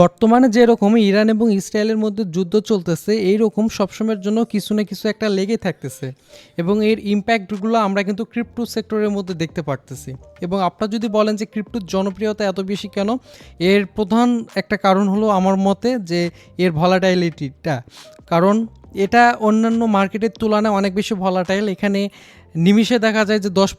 বর্তমানে যেরকম ইরান এবং ইসরায়েলের মধ্যে যুদ্ধ চলতেছে এই রকম সবসময়ের জন্য কিছু না কিছু একটা লেগে থাকতেছে। এবং এর ইম্প্যাক্টগুলো আমরা কিন্তু ক্রিপ্টো সেক্টরের মধ্যে দেখতে পারতেছি। এবং আপনারা যদি বলেন যে ক্রিপ্টোর জনপ্রিয়তা এত বেশি কেন, এর প্রধান একটা কারণ হলো আমার মতে যে এর ভলাটাইলিটিটা কারণ এটা অন্যান্য মার্কেটের তুলনায় অনেক বেশি ভলাটাইল এখানে নিমিষে দেখা যায় যে দশ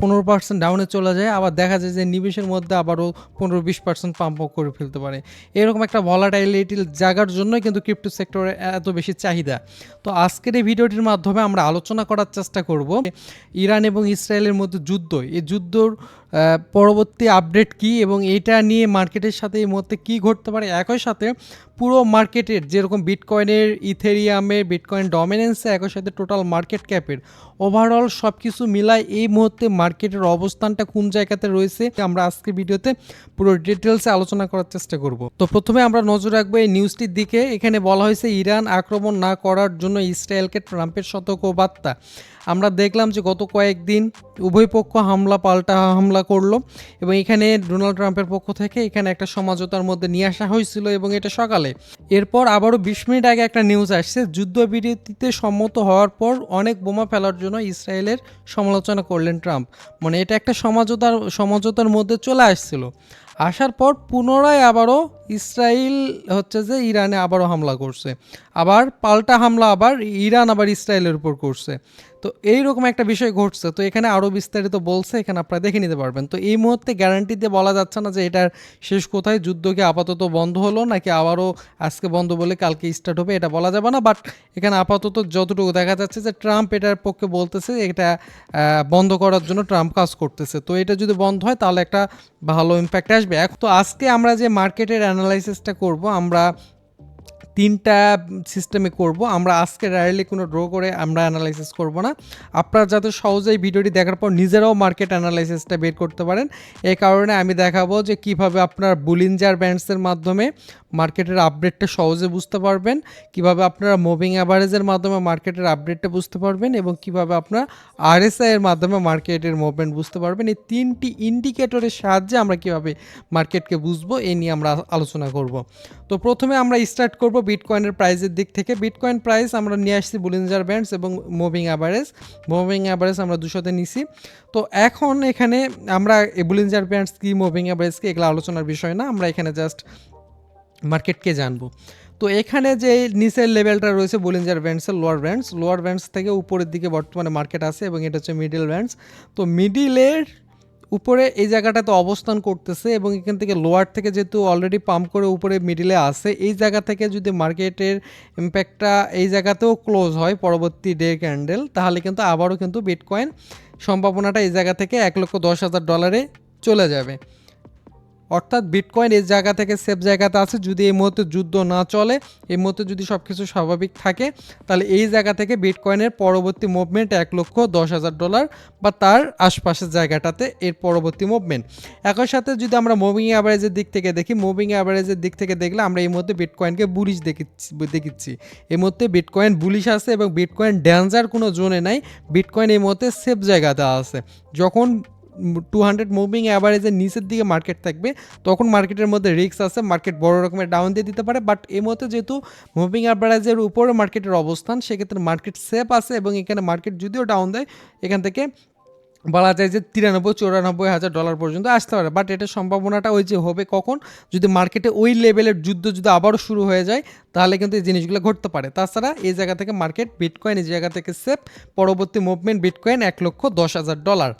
পনেরো পার্সেন্ট ডাউনে চলে যায়, আবার দেখা যায় যে নিবেশের মধ্যে আবারও পনেরো বিশ পার্সেন্ট পাম্প করে ফেলতে পারে। এরকম একটা ভলাটাইলিটির জায়গার জন্যই কিন্তু ক্রিপ্টো সেক্টরে এত বেশি চাহিদা। তো আজকের এই ভিডিওটির মাধ্যমে আমরা আলোচনা করার চেষ্টা করব, ইরান এবং ইসরায়েলের মধ্যে যুদ্ধ। এই যুদ্ধর পরবর্তী আপডেট কি এবং এটা নিয়ে মার্কেটের সাথে এই মুহূর্তে কী ঘটতে পারে? একই সাথে পুরো মার্কেটের যেরকম বিটকয়েনের ইথেরিয়ামের বিটকয়েন ডমিনেন্সে একই সাথে টোটাল মার্কেট ক্যাপের ওভারঅল সব কিছু মিলায় এই মুহূর্তে মার্কেটের অবস্থানটা কোন জায়গাতে রয়েছে, আমরা আজকে ভিডিওতে পুরো ডিটেলসে আলোচনা করার চেষ্টা করব। তো প্রথমে আমরা নজর রাখব এই নিউজটির দিকে। এখানে বলা হয়েছে ইরান আক্রমণ না করার জন্য ইসরায়েলকে ট্রাম্পের সতর্কবার্তা। আমরা দেখলাম যে গত কয়েকদিন উভয় পক্ষ হামলা, পাল্টা হামলা করল এবং এখানে ডোনাল্ড ট্রাম্পের পক্ষ থেকে এখানে একটা সমঝোতার মধ্যে নিয়ে আসা হয়েছিল এবং এটা সকালে। এরপর আবারও বিশ মিনিট আগে একটা নিউজ আসছে, যুদ্ধবিরতিতে সম্মত হওয়ার পর অনেক বোমা ফেলার জন্য ইসরায়েলের সমালোচনা করলেন ট্রাম্প। মানে এটা একটা সমঝোতার সমঝোতার মধ্যে চলে আসছিল। আসার পর পুনরায় আবারও ইসরায়েল হচ্ছে যে ইরানে আবারও হামলা করছে। আবার পাল্টা হামলা আবার ইরান আবার ইসরায়েলের উপর করছে। তো এইরকম একটা বিষয় ঘটছে। তো এখানে আরও বিস্তারিত বলছে, এখানে আপনারা দেখে নিতে পারবেন। তো এই মুহূর্তে গ্যারান্টি দিয়ে বলা যাচ্ছে না যে এটার শেষ কোথায় যুদ্ধ কি আপাতত বন্ধ হলো নাকি আবারও আজকে বন্ধ বলে কালকে স্টার্ট হবে এটা বলা যাবে না। বাট এখানে আপাতত যতটুকু দেখা যাচ্ছে যে ট্রাম্প এটার পক্ষে বলতেছে এটা বন্ধ করার জন্য ট্রাম্প কাজ করতেছে। তো এটা যদি বন্ধ হয় তাহলে একটা ভালো ইম্প্যাক্ট আসবে। এক তো আজকে আমরা যে মার্কেটের অ্যানালাইসিসটা করব, আমরা তিনটা সিস্টেমে করব, আমরা আজকে ডাইরেক্টলি কোনো ড্র করে আমরা অ্যানালাইসিস করব না। আপনারা যাতে সহজেই ভিডিওটি দেখার পর নিজেরাও মার্কেট অ্যানালাইসিসটা বের করতে পারেন। এই কারণে আমি দেখাবো যে কীভাবে আপনার বুলিনজার ব্যান্ডসের মাধ্যমে মার্কেটের আপডেটটা সহজে বুঝতে পারবেন, কীভাবে আপনারা মুভিং অ্যাভারেজের মাধ্যমে মার্কেটের আপডেটটা বুঝতে পারবেন এবং কীভাবে আপনারা আরএসআই এর মাধ্যমে মার্কেটের মুভমেন্ট বুঝতে পারবেন। এই তিনটি ইন্ডিকেটরের সাহায্যে আমরা কীভাবে মার্কেটকে বুঝব এই নিয়ে আমরা আলোচনা করব। তো প্রথমে আমরা স্টার্ট করব বিটকয়েনের প্রাইসের দিক থেকে। বিটকয়েন প্রাইস আমরা নিয়ে আসছি বুলিঞ্জার ব্যান্ডস এবং মুভিং অ্যাভারেজ মুভিং অ্যাভারেজ আমরা দুশোতে নিছি। তো এখন এখানে আমরা বুলিঞ্জার ব্যান্ডস কি মুভিং অ্যাভারেজ কি, এগুলো আলোচনার বিষয় না। আমরা এখানে জাস্ট মার্কেটকে জানব? তো এখানে যে নিচের লেভেলটা রয়েছে বুলিঞ্জার ব্যান্ডসের লোয়ার ব্যান্ডস লোয়ার ব্যান্ডস থেকে উপরের দিকে বর্তমানে মার্কেট আছে এবং এটা হচ্ছে মিডিল ব্যান্ডস তো মিডিলের উপরে এই জায়গাটাতে অবস্থান করতেছে এবং এখান থেকে লোয়ার থেকে যেহেতু অলরেডি পাম্প করে উপরে মিডিলে আসে এই জায়গা থেকে যদি মার্কেটের ইম্প্যাক্টটা এই জায়গাতেও ক্লোজ হয় পরবর্তী ডে ক্যান্ডেল তাহলে কিন্তু আবারও কিন্তু বিটকয়েন সম্ভাবনাটা এই জায়গা থেকে এক লক্ষ দশ হাজার ডলারে চলে যাবে। অর্থাৎ বিটকয়েন এই জায়গা থেকে সেফ জায়গাতে আছে। যদি এই মুহূর্তে যুদ্ধ না চলে, এই মুহূর্তে যদি সব কিছু স্বাভাবিক থাকে, তাহলে এই জায়গা থেকে বিটকয়েনের পরবর্তী মুভমেন্ট এক লক্ষ দশ হাজার ডলার বা তার আশপাশের জায়গাটাতে এর পরবর্তী মুভমেন্ট একই সাথে যদি আমরা মুভিং অ্যাভারেজের দিক থেকে দেখি মুভিং অ্যাভারেজের দিক থেকে দেখলে আমরা এই মুহূর্তে বিটকয়েনকে বুলিশ দেখিচ্ছি দেখিচ্ছি। এই মুহূর্তে বিটকয়েন বুলিশ আছে এবং বিটকয়েন ড্যান্সার কোনো জোনে নাই। বিটকয়েন এই মুহূর্তে সেফ জায়গাতে আছে। যখন টু হান্ড্রেড মুভিং অ্যাভারেজের নিচের দিকে মার্কেট থাকবে, তখন মার্কেটের মধ্যে রিক্স আছে মার্কেট বড় রকমের ডাউন দিয়ে দিতে পারে বাট এই মতো যেহেতু মুভিং অ্যাভারেজের উপরে মার্কেটের অবস্থান, সেক্ষেত্রে মার্কেট সেফ আছে এবং এখানে মার্কেট যদিও ডাউন দেয়, এখান থেকে বলা যায় যে তিরানব্বই, চৌরানব্বই হাজার ডলার পর্যন্ত আসতে পারে। বাট এটার সম্ভাবনাটা ওই যে হবে কখন? যদি মার্কেটে ওই লেভেলের যুদ্ধ যদি আবারও শুরু হয়ে যায়, তাহলে কিন্তু এই জিনিসগুলো ঘটতে পারে। তাছাড়া এই জায়গা থেকে মার্কেট বিটকয়েন এই জায়গা থেকে সেফ পরবর্তী মুভমেন্ট বিটকয়েন এক লক্ষ দশ হাজার ডলার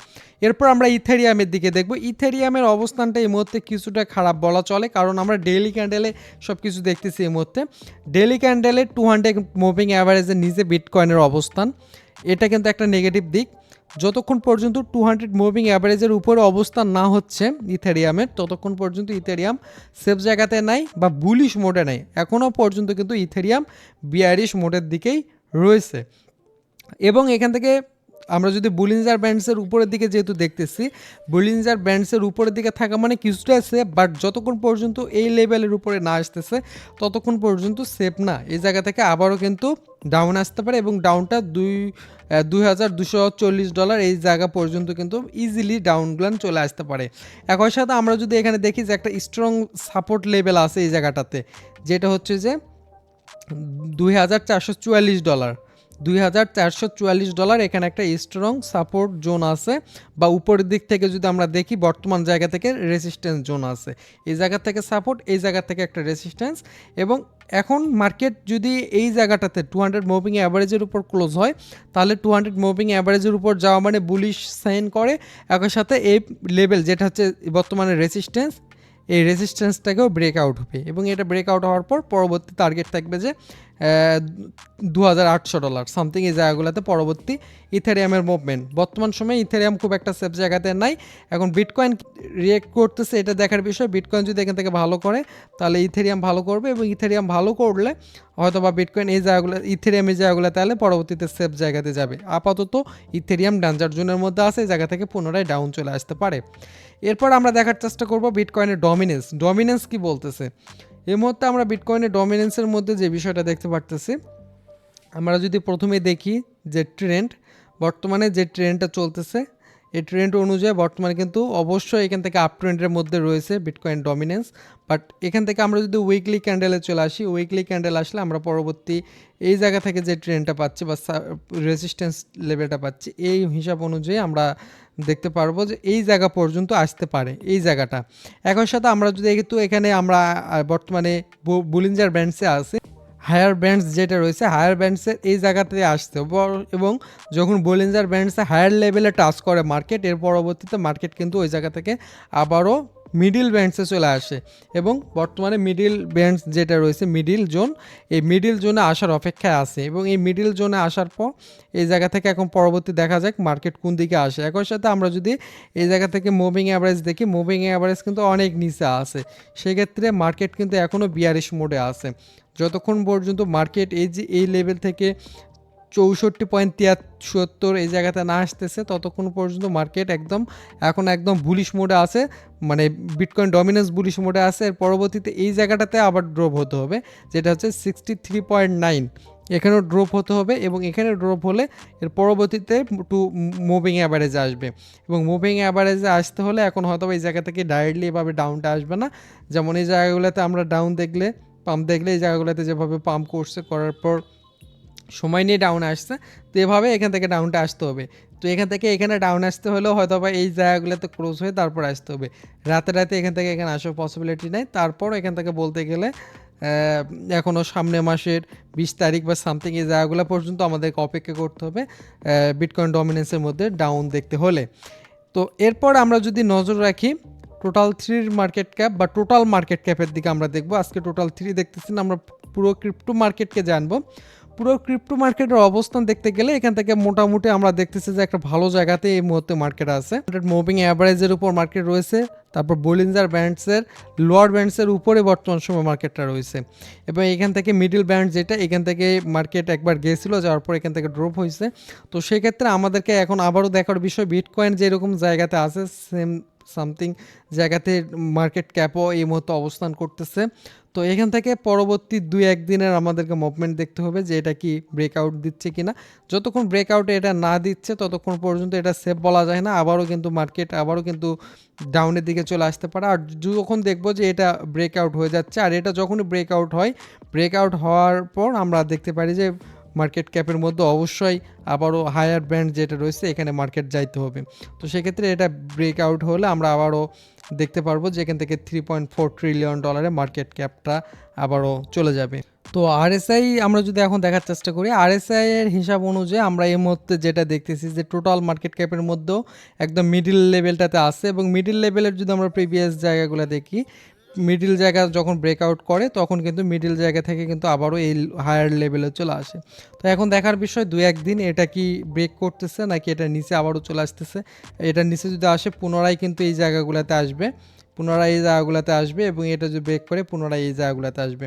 এরপর আমরা ইথেরিয়ামের দিকে দেখব। ইথেরিয়ামের অবস্থানটা এই মুহূর্তে কিছুটা খারাপ বলা চলে, কারণ আমরা ডেইলি ক্যান্ডেলে সব কিছু দেখতেছি এই মুহূর্তে। ডেইলি ক্যান্ডেলে টু হান্ড্রেড মুভিং অ্যাভারেজের নিচে বিটকয়েনের অবস্থান। এটা কিন্তু একটা নেগেটিভ দিক। যতক্ষণ পর্যন্ত টু হান্ড্রেড মুভিং অ্যাভারেজের উপরে অবস্থান না হচ্ছে ইথেরিয়ামের, ততক্ষণ পর্যন্ত ইথেরিয়াম সেফ জায়গাতে নাই বা বুলিশ মোডে নাই। এখনও পর্যন্ত কিন্তু ইথেরিয়াম বিয়ারিশ মোডের দিকেই রয়েছে। এবং এখান থেকে আমরা যদি বুলিনজার ব্যান্ডসের উপরের দিকে যেহেতু দেখতেছি বুলিনজার ব্যান্ডসের উপরের দিকে থাকা মানে কিছুটা আছে বাট যতক্ষণ পর্যন্ত এই লেভেলের উপরে না আসতেছে, ততক্ষণ পর্যন্ত সেফ না। এই জায়গা থেকে আবারও কিন্তু ডাউন আসতে পারে এবং ডাউনটা দুই দুই হাজার দুশো চল্লিশ ডলার এই জায়গা পর্যন্ত কিন্তু ইজিলি ডাউনগুলান চলে আসতে পারে। একই সাথে আমরা যদি এখানে দেখি যে একটা স্ট্রং সাপোর্ট লেভেল আছে এই জায়গাটাতে, যেটা হচ্ছে যে দুই হাজার চারশো চুয়াল্লিশ ডলার দুই হাজার চারশো চুয়াল্লিশ ডলার, এখানে একটা স্ট্রং সাপোর্ট জোন আছে। বা উপরের দিক থেকে যদি আমরা দেখি, বর্তমান জায়গা থেকে রেসিস্ট্যান্স জোন আছে। এই জায়গা থেকে সাপোর্ট এই জায়গা থেকে একটা রেসিস্ট্যান্স এবং এখন মার্কেট যদি এই জায়গাটাতে টু হান্ড্রেড মুভিং অ্যাভারেজের উপর ক্লোজ হয়, তাহলে টু হান্ড্রেড মুভিং অ্যাভারেজের উপর যাওয়া মানে বুলিশ সাইন করে। একই সাথে এই লেভেল যেটা হচ্ছে বর্তমানে রেসিস্ট্যান্স এই রেজিস্ট্যান্সটাকেও ব্রেক আউট হবে। এবং এটা ব্রেকআউট হওয়ার পর পরবর্তী টার্গেট থাকবে যে দু হাজার আটশো ডলার সামথিং এই জায়গাগুলোতে পরবর্তী ইথেরিয়ামের মুভমেন্ট বর্তমান সময়ে ইথেরিয়াম খুব একটা সেফ জায়গাতে নাই। এখন বিটকয়েন রিয়েক্ট করতেছে, এটা দেখার বিষয়। বিটকয়েন যদি এখান থেকে ভালো করে, তাহলে ইথেরিয়াম ভালো করবে এবং ইথেরিয়াম ভালো করলে হয়তো বা বিটকয়েন এই জায়গাগুলো, ইথেরিয়াম এই জায়গাগুলো তাহলে পরবর্তীতে সেফ জায়গাতে যাবে। আপাতত ইথেরিয়াম ডানজার জোনের মধ্যে আছে, এই জায়গা থেকে পুনরায় ডাউন চলে আসতে পারে। এরপর আমরা দেখার চেষ্টা করব বিটকয়েনের ডমিনেন্স ডমিনেন্স কি বলতেছে? এই মুহূর্তে আমরা বিটকয়েনের ডমিনেন্সের মধ্যে যে বিষয়টা দেখতে পারতেছি, আমরা যদি প্রথমে দেখি যে ট্রেন্ড বর্তমানে যে ট্রেন্ডটা চলতেছে, এই ট্রেন্ড অনুযায়ী বর্তমানে কিন্তু অবশ্যই এখান থেকে আপ ট্রেন্ডের মধ্যে রয়েছে বিটকয়েন ডমিনেন্স বাট এখান থেকে আমরা যদি উইকলি ক্যান্ডেলে চলে আসি উইকলি ক্যান্ডেল আসলে আমরা পরবর্তী এই জায়গা থেকে যে ট্রেন্ডটা পাচ্ছি বা রেজিস্ট্যান্স লেভেলটা পাচ্ছি, এই হিসাব অনুযায়ী আমরা দেখতে পারব যে এই জায়গা পর্যন্ত আসতে পারে, এই জায়গাটা। একই সাথে আমরা যদি একটু এখানে আমরা বর্তমানে বুলিঞ্জার ব্র্যান্ডসে আছে। হায়ার ব্যান্ডস যেটা রয়েছে, হায়ার ব্যান্ডসের এই জায়গাতে আসতে এবং যখন বোলেঞ্জার ব্যান্ডসে হায়ার লেভেলে টাচ করে মার্কেট, এর পরবর্তীতে মার্কেট কিন্তু ওই জায়গা থেকে আবারও মিডিল ব্যান্ডসে চলে আসে এবং বর্তমানে মিডিল ব্যান্ডস যেটা রয়েছে মিডিল জোন এই মিডিল জোনে আসার অপেক্ষায় আছে এবং এই মিডিল জোনে আসার পর এই জায়গা থেকে এখন পরবর্তী দেখা যাক মার্কেট কোন দিকে আসে। একই সাথে আমরা যদি এই জায়গা থেকে মুভিং অ্যাভারেজ দেখি মুভিং অ্যাভারেজ কিন্তু অনেক নিচে আছে। সেক্ষেত্রে মার্কেট কিন্তু এখনও বিয়ারিশ মোডে আছে। যতক্ষণ পর্যন্ত মার্কেট এই যে, এই লেভেল থেকে চৌষট্টি পয়েন্ট তিয়াত্তর এই জায়গাতে না আসতেছে, ততক্ষণ পর্যন্ত মার্কেট একদম, এখন একদম বুলিশ মোডে আছে মানে বিটকয়েন ডমিনেন্স বুলিশ মোডে আছে, এর পরবর্তীতে এই জায়গাটাতে আবার ড্রপ হতে হবে, যেটা হচ্ছে সিক্সটি থ্রি পয়েন্ট নাইন এখানেও ড্রপ হতে হবে এবং এখানে ড্রপ হলে এর পরবর্তীতে টু মুভিং অ্যাভারেজে আসবে, এবং মুভিং অ্যাভারেজে আসতে হলে এখন হয়তো এই জায়গা থেকে ডাইরেক্টলি এভাবে ডাউনটা আসবে না, যেমন এই জায়গাগুলোতে আমরা ডাউন দেখলে পাম্প দেখলে এই জায়গাগুলোতে যেভাবে পাম্প করছে করার পর সময় নিয়ে ডাউন আসছে। তো এভাবে এখান থেকে ডাউনটা আসতে হবে। তো এখান থেকে এখানে ডাউন আসতে হলেও হয়তো বা এই জায়গাগুলোতে ক্লোজ হয়ে তারপর আসতে হবে। রাতে রাতে এখান থেকে এখানে আসার পসিবিলিটি নেই। তারপর এখান থেকে বলতে গেলে এখনও সামনে মাসের বিশ তারিখ বা সামথিং এই জায়গাগুলো পর্যন্ত আমাদেরকে অপেক্ষা করতে হবে বিটকয়েন ডমিনেন্সের মধ্যে ডাউন দেখতে হলে। তো এরপর আমরা যদি নজর রাখি টোটাল থ্রির মার্কেট ক্যাপ বা টোটাল মার্কেট ক্যাপের দিকে আমরা দেখব। আজকে টোটাল থ্রি দেখতেছি আমরা পুরো ক্রিপ্টো মার্কেটকে জানব। পুরো ক্রিপ্টো মার্কেটের অবস্থান দেখতে গেলে এখান থেকে মোটামুটি আমরা দেখতেছি যে একটা ভালো জায়গাতে এই মুহূর্তে মার্কেট আছে। মুভিং অ্যাভারেজের উপর মার্কেট রয়েছে, তারপর বোলিঞ্জার ব্যান্ডসের লোয়ার ব্যান্ডসের উপরে বর্তমান সময় মার্কেটটা রয়েছে। এবং এখান থেকে মিডিল ব্যান্ড যেটা, এখান থেকে মার্কেট একবার গিয়েছিল যাওয়ার পর এখান থেকে ড্রপ হয়েছে। তো সেক্ষেত্রে আমাদেরকে এখন আবারও দেখার বিষয় বিটকয়েন যেরকম জায়গাতে আছে সেম সামথিং জায়গাতে মার্কেট ক্যাপও এই মুহূর্তে অবস্থান করতেছে। তো এখান থেকে পরবর্তী দুই একদিনের আমাদেরকে মুভমেন্ট দেখতে হবে যে এটা কি ব্রেকআউট দিচ্ছে কি না যতক্ষণ ব্রেকআউটে এটা না দিচ্ছে, ততক্ষণ পর্যন্ত এটা সেফ বলা যায় না। আবারও কিন্তু মার্কেট আবারও কিন্তু ডাউনের দিকে চলে আসতে পারে। আর যখন দেখব যে এটা ব্রেকআউট হয়ে যাচ্ছে, আর এটা যখনই ব্রেকআউট হয় ব্রেকআউট হওয়ার পর আমরা দেখতে পারি যে মার্কেট ক্যাপের মধ্যে অবশ্যই আবারও হায়ার ব্র্যান্ড যেটা রয়েছে, এখানে মার্কেট যাইতে হবে। তো সেক্ষেত্রে এটা ব্রেকআউট হলে আমরা আবারও দেখতে পারব যে এখান থেকে থ্রি পয়েন্ট ফোর ট্রিলিয়ন ডলারে মার্কেট ক্যাপটা আবারও চলে যাবে। তো আরএসআই আমরা যদি এখন দেখার চেষ্টা করি আরএসআই এর হিসাব অনুযায়ী আমরা এই মুহূর্তে যেটা দেখতেছি যে টোটাল মার্কেট ক্যাপের মধ্যেও একদম মিডিল লেভেলটাতে আছে এবং মিডিল লেভেলের যদি আমরা প্রিভিয়াস জায়গাগুলো দেখি মিডিল জায়গা যখন ব্রেকআউট করে, তখন কিন্তু মিডিল জায়গা থেকে কিন্তু আবারও এই হায়ার লেভেলে চলে আসে। তো এখন দেখার বিষয় দু একদিন এটা কি ব্রেক করতেছে নাকি এটা নিচে আবারও চলে আসতেছে? এটার নিচে যদি আসে, পুনরায় কিন্তু এই জায়গাগুলোতে আসবে। পুনরায় এই জায়গাগুলোতে আসবে এবং এটা যদি ব্রেক করে, পুনরায় এই জায়গাগুলোতে আসবে।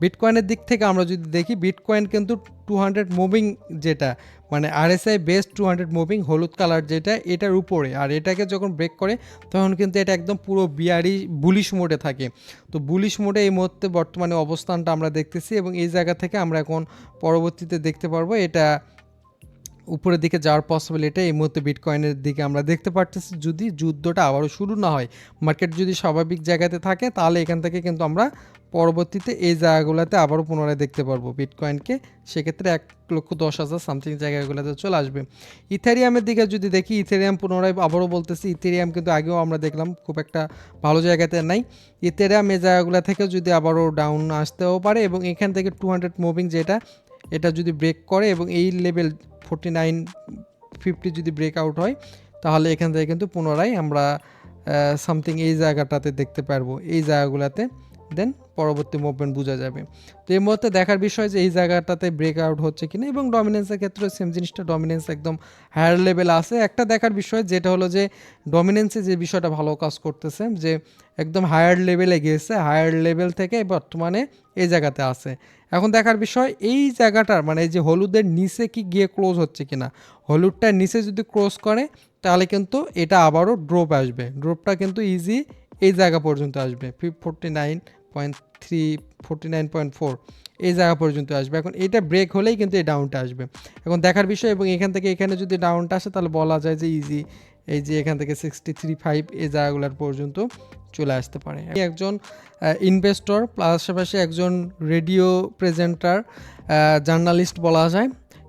বিটকয়েনের দিক থেকে আমরা যদি দেখি বিটকয়েন কিন্তু টু হান্ড্রেড মুভিং যেটা মানে RSI best two hundred moving হলুদ কালার যেটা, এটার উপরে। আর এটাকে যখন ব্রেক করে, তখন কিন্তু এটা একদম পুরো বিয়ারি বুলিশ মোডে থাকে। তো বুলিশ মোডে এই মুহূর্তে বর্তমানে অবস্থানটা আমরা দেখতেছি এবং এই জায়গা থেকে আমরা এখন পরবর্তীতে দেখতে পারব এটা উপরের দিকে যাওয়ার পসিবিলিটি এই মুহূর্তে বিটকয়েনের দিকে আমরা দেখতে পারতেছি। যদি যুদ্ধটা আবারও শুরু না হয় মার্কেট যদি স্বাভাবিক জায়গাতে থাকে, তাহলে এখান থেকে কিন্তু আমরা পরবর্তীতে এই জায়গাগুলোতে আবারও পুনরায় দেখতে পারব বিটকয়েনকে সেক্ষেত্রে এক লক্ষ দশ হাজার সামথিং জায়গাগুলোতে চলে আসবে। ইথেরিয়ামের দিকে যদি দেখি, ইথেরিয়াম পুনরায় আবারও বলতেছি, ইথেরিয়াম কিন্তু আগেও আমরা দেখলাম, খুব একটা ভালো জায়গাতে নাই। ইথেরিয়াম এই জায়গাগুলো থেকে যদি আবারও ডাউন আসতেও পারে এবং এখান থেকে টু হান্ড্রেড মুভিং যেটা, এটা যদি ব্রেক করে এবং এই লেভেল ফোরটি নাইন ফিফটি যদি ব্রেক আউট হয়, তাহলে এখান থেকে কিন্তু পুনরায় আমরা সামথিং এই জায়গাটাতে দেখতে পারব, এই জায়গাগুলোতে। দেন পরবর্তী মুভমেন্ট বোঝা যাবে। তো এই মুহূর্তে দেখার বিষয় যে এই জায়গাটাতে ব্রেক আউট হচ্ছে কিনা এবং ডমিনেন্সের ক্ষেত্রে সেম জিনিসটা ডমিনেন্স একদম হায়ার লেভেল আছে। একটা দেখার বিষয় যেটা হলো যে ডমিনেন্সে যে বিষয়টা ভালো কাজ করতেছে, যে একদম হায়ার লেভেলে গিয়েছে হায়ার লেভেল থেকে বর্তমানে এই জায়গাতে আছে। এখন দেখার বিষয় এই জায়গাটার মানে এই যে হলুদের নিচে কি গিয়ে ক্লোজ হচ্ছে কিনা, হলুদটার নিচে যদি ক্লোজ করে, তাহলে কিন্তু এটা আবারও ড্রপ আসবে। ড্রপটা কিন্তু ইজি এই জায়গা পর্যন্ত আসবে। Fif forty nine point three, forty nine point four, এই জায়গা পর্যন্ত আসবে। এখন এটা ব্রেক হলেই কিন্তু এই ডাউনটা আসবে। এখন দেখার বিষয়, এবং এখান থেকে এখানে যদি ডাউনটা আসে, তাহলে বলা যায় যে ইজি এই যে এখান থেকে সিক্সটি থ্রি ফাইভ এই জায়গাগুলোর পর্যন্ত চলে আসতে পারে। একজন ইনভেস্টর পাশাপাশি একজন রেডিও প্রেজেন্টার জার্নালিস্ট বলা যায়,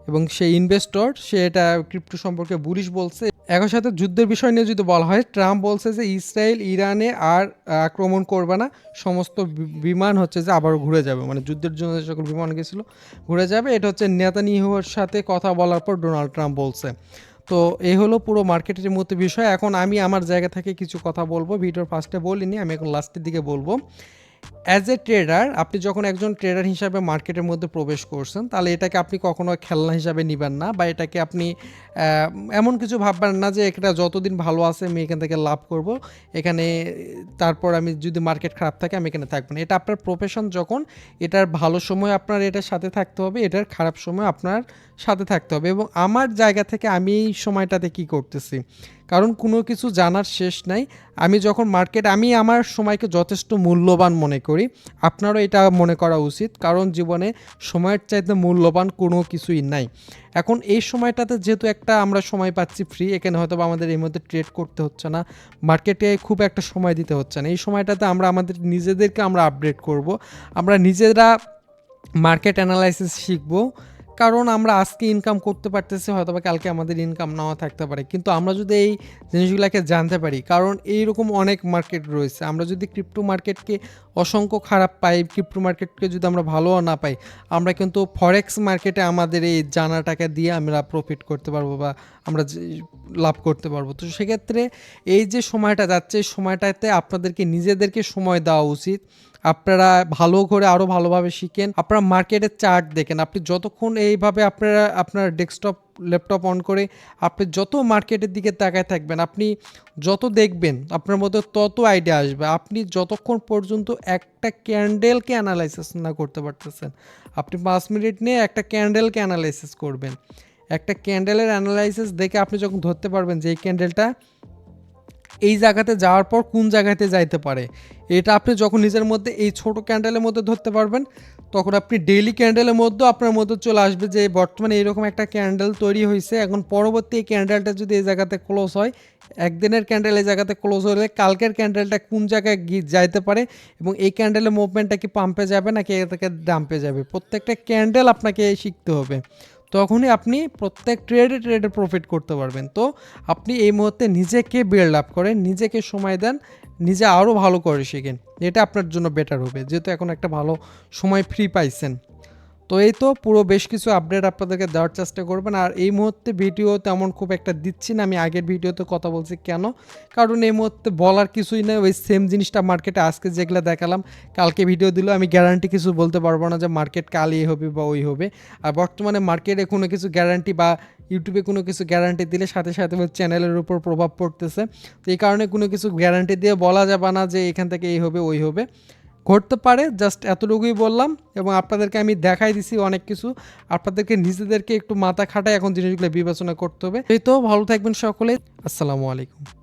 এবং সেই ইনভেস্টর সে এটা ক্রিপ্টো সম্পর্কে বুলিশ বলছে। একই সাথে যুদ্ধের বিষয় নিয়ে যদি বলা হয়, ট্রাম্প বলছে যে ইসরায়েল, ইরানে আর আক্রমণ করবে না। সমস্ত বিমান হচ্ছে যে আবার ঘুরে যাবে। মানে যুদ্ধের জন্য যে সকল বিমান গেছিল, ঘুরে যাবে। এটা হচ্ছে নেতানিয়াহুর সাথে কথা বলার পর ডোনাল্ড ট্রাম্প বলছে। তো এই হলো পুরো মার্কেটের মধ্যে বিষয়। এখন আমি আমার জায়গা থেকে কিছু কথা বলব। ভিডিওর ফার্স্টে বলিনি, আমি এখন লাস্টের দিকে বলব। অ্যাজ এ ট্রেডার আপনি যখন একজন ট্রেডার হিসাবে মার্কেটের মধ্যে প্রবেশ করছেন, তাহলে এটাকে আপনি কখনো খেলনা হিসাবে নেবেন না বা এটাকে আপনি এমন কিছু ভাববেন না যে এটা যতদিন ভালো আছে আমি এখান থেকে লাভ করব। এখানে, তারপর আমি যদি মার্কেট খারাপ থাকে আমি এখানে থাকব না। এটা আপনার প্রফেশন যখন, এটার ভালো সময় আপনার এটার সাথে থাকতে হবে, এটার খারাপ সময় আপনার সাথে থাকতে হবে। এবং আমার জায়গা থেকে আমি এই সময়টাতে কি করতেছি? কারণ কোনো কিছু জানার শেষ নাই। আমি যখন মার্কেট, আমি আমার সময়কে যথেষ্ট মূল্যবান মনে করি। আপনারও এটা মনে করা উচিত, কারণ জীবনে সময়ের চাইতে মূল্যবান কোনো কিছুই নাই। এখন এই সময়টাতে যেহেতু একটা আমরা সময় পাচ্ছি ফ্রি এখানে হয়তো আমাদের এই মধ্যে ট্রেড করতে হচ্ছে না। মার্কেটে খুব একটা সময় দিতে হচ্ছে না। এই সময়টাতে আমরা আমাদের নিজেদেরকে আমরা আপডেট করব। আমরা নিজেরা মার্কেট অ্যানালাইসিস শিখব। কারণ আমরা আজকে ইনকাম করতে পারতেছি হয়তো বা কালকে আমাদের ইনকাম নাও থাকতে পারে। কিন্তু আমরা যদি এই জিনিসগুলোকে জানতে পারি, কারণ এইরকম অনেক মার্কেট রয়েছে। আমরা যদি ক্রিপ্টো মার্কেটকে অসংখ্য খারাপ পাই ক্রিপ্টো মার্কেটকে যদি আমরা ভালোও না পাই, আমরা কিন্তু ফরেক্স মার্কেটে আমাদের এই জানা টাকা দিয়ে আমরা প্রফিট করতে পারব বা আমরা লাভ করতে পারব। তো সেক্ষেত্রে এই যে সময়টা যাচ্ছে এই সময়টাতে আপনাদেরকে নিজেদেরকে সময় দেওয়া উচিত। আপনারা ভালো করে আরও ভালোভাবে শিখেন। আপনারা মার্কেটের চার্ট দেখেন। আপনি যতক্ষণ এইভাবে আপনারা, আপনার ডেস্কটপ, ল্যাপটপ অন করে আপনি যত মার্কেটের দিকে তাকায় থাকবেন, আপনি যত দেখবেন, আপনার মধ্যে তত আইডিয়া আসবে। আপনি যতক্ষণ পর্যন্ত একটা ক্যান্ডেলকে অ্যানালাইসিস না করতে পারতেছেন, আপনি পাঁচ মিনিট নিয়ে একটা ক্যান্ডেলকে অ্যানালাইসিস করবেন। একটা ক্যান্ডেলের অ্যানালাইসিস দেখে আপনি যখন ধরতে পারবেন যে এই ক্যান্ডেলটা এই জায়গাতে যাওয়ার পর কোন জায়গাতে যাইতে পারে? এটা আপনি যখন নিজের মধ্যে এই ছোট ক্যান্ডেলের মধ্যে ধরতে পারবেন, তখন আপনি ডেইলি ক্যান্ডেলের মধ্যেও আপনার মধ্যে চলে আসবে যে বর্তমানে এরকম একটা ক্যান্ডেল তৈরি হয়েছে এখন পরবর্তী এই ক্যান্ডেলটা যদি এই জায়গাতে ক্লোজ হয়, একদিনের ক্যান্ডেল এই জায়গাতে ক্লোজ হলে কালকের ক্যান্ডেলটা কোন জায়গায় গিয়ে যাইতে পারে এবং এই ক্যান্ডেলের মুভমেন্টটা কি পাম্পে যাবে নাকি এ থেকে ডাম্পে যাবে? প্রত্যেকটা ক্যান্ডেল আপনাকে শিখতে হবে। তখনই আপনি প্রত্যেক ট্রেডে ট্রেডে প্রফিট করতে পারবেন। তো আপনি এই মুহূর্তে নিজেকে বিল্ড আপ করেন, নিজেকে সময় দেন, নিজে আরও ভালো করে শেখেন। এটা আপনার জন্য বেটার হবে। যেহেতু এখন একটা ভালো সময় ফ্রি পাইছেন। তো এই তো পুরো বেশ কিছু আপডেট আপনাদেরকে দেওয়ার চেষ্টা করবেন। আর এই মুহূর্তে ভিডিও তেমন খুব একটা দিচ্ছি না, আমি আগের ভিডিওতে কথা বলছি কেন? কারণ এই মুহূর্তে বলার কিছুই নেই, ওই সেম জিনিসটা মার্কেটে আজকে যেগুলো দেখালাম, কালকে ভিডিও দিল, আমি গ্যারান্টি কিছু বলতে পারব না যে মার্কেট কাল এই হবে বা ওই হবে। আর বর্তমানে মার্কেটে কোনো কিছু গ্যারান্টি বা ইউটিউবে কোনো কিছু গ্যারান্টি দিলে সাথে সাথে ওই চ্যানেলের উপর প্রভাব পড়তেছে। তো এই কারণে কোনো কিছু গ্যারান্টি দিয়ে বলা যাবে না যে এখান থেকে এই হবে, ওই হবে। ঘটতে পারে জাস্ট এতটুকুই বললাম এবং আপনাদেরকে আমি দেখাই দিছি অনেক কিছু। আপনাদেরকে নিজেদেরকে একটু মাথা খাটায় এখন জিনিসগুলো বিবেচনা করতে হবে। এই তো, ভালো থাকবেন সকলে। আসসালামু আলাইকুম।